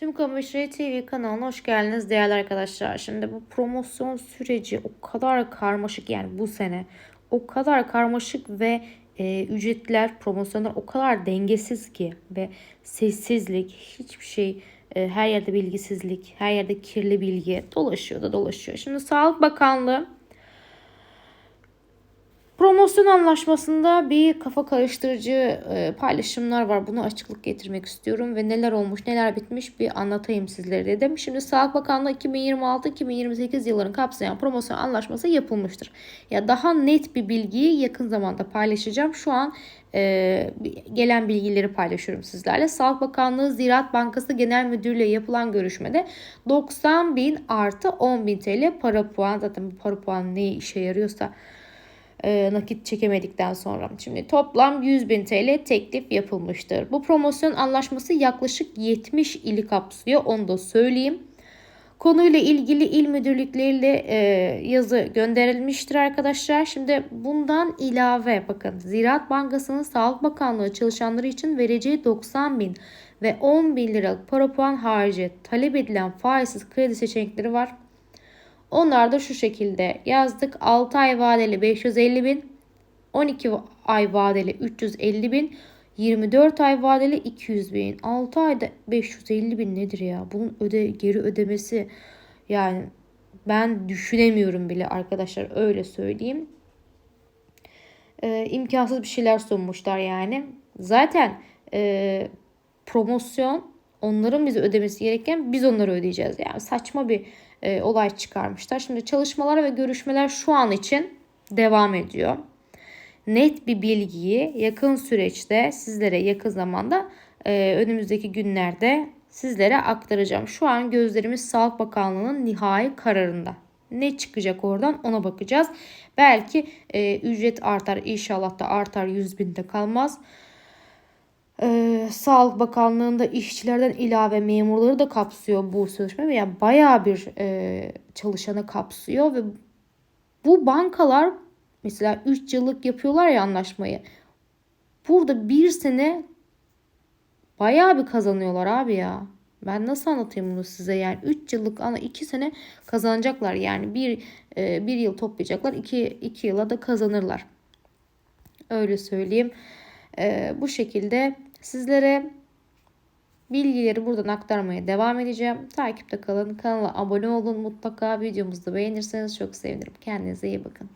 Tüm Kamışı TV kanalına hoş geldiniz değerli arkadaşlar. Şimdi bu promosyon süreci o kadar karmaşık yani bu sene o kadar karmaşık ve e, ücretler, promosyonlar o kadar dengesiz ki ve sessizlik, hiçbir şey, e, her yerde bilgisizlik, her yerde kirli bilgi dolaşıyor da dolaşıyor. Şimdi Sağlık Bakanlığı Promosyon anlaşmasında bir kafa karıştırıcı e, paylaşımlar var. Bunu açıklık getirmek istiyorum ve neler olmuş neler bitmiş bir anlatayım sizlere dedim. Şimdi Sağlık Bakanlığı 2026-2028 yıllarını kapsayan promosyon anlaşması yapılmıştır. Ya daha net bir bilgiyi yakın zamanda paylaşacağım. Şu an e, gelen bilgileri paylaşıyorum sizlerle. Sağlık Bakanlığı Ziraat Bankası Genel Müdürlüğü yapılan görüşmede 90 bin artı 10 bin TL para puan zaten para puan ne işe yarıyorsa e, nakit çekemedikten sonra. Şimdi toplam 100 bin TL teklif yapılmıştır. Bu promosyon anlaşması yaklaşık 70 ili kapsıyor onu da söyleyeyim. Konuyla ilgili il müdürlükleriyle e, yazı gönderilmiştir arkadaşlar. Şimdi bundan ilave bakın Ziraat Bankası'nın Sağlık Bakanlığı çalışanları için vereceği 90 bin ve 10 bin liralık para puan harici talep edilen faizsiz kredi seçenekleri var. Onlar da şu şekilde yazdık. 6 ay vadeli 550 bin, 12 ay vadeli 350 bin, 24 ay vadeli 200 bin. 6 ayda 550 bin nedir ya? Bunun öde, geri ödemesi yani ben düşünemiyorum bile arkadaşlar öyle söyleyeyim. Ee, imkansız bir şeyler sunmuşlar yani. Zaten e, promosyon onların bize ödemesi gereken biz onları ödeyeceğiz. Yani saçma bir e, olay çıkarmışlar. Şimdi çalışmalar ve görüşmeler şu an için devam ediyor. Net bir bilgiyi yakın süreçte sizlere yakın zamanda e, önümüzdeki günlerde sizlere aktaracağım. Şu an gözlerimiz Sağlık Bakanlığı'nın nihai kararında. Ne çıkacak oradan ona bakacağız. Belki e, ücret artar inşallah da artar 100 binde kalmaz. Ee, Sağlık Bakanlığı'nda işçilerden ilave memurları da kapsıyor bu sözleşme yani bayağı bir e, çalışanı kapsıyor ve bu bankalar mesela 3 yıllık yapıyorlar ya anlaşmayı. Burada bir sene bayağı bir kazanıyorlar abi ya. Ben nasıl anlatayım bunu size yani 3 yıllık ama 2 sene kazanacaklar yani bir, e, bir yıl toplayacaklar 2, 2 yıla da kazanırlar. Öyle söyleyeyim. E, bu şekilde Sizlere bilgileri buradan aktarmaya devam edeceğim. Takipte kalın. Kanala abone olun. Mutlaka videomuzu da beğenirseniz çok sevinirim. Kendinize iyi bakın.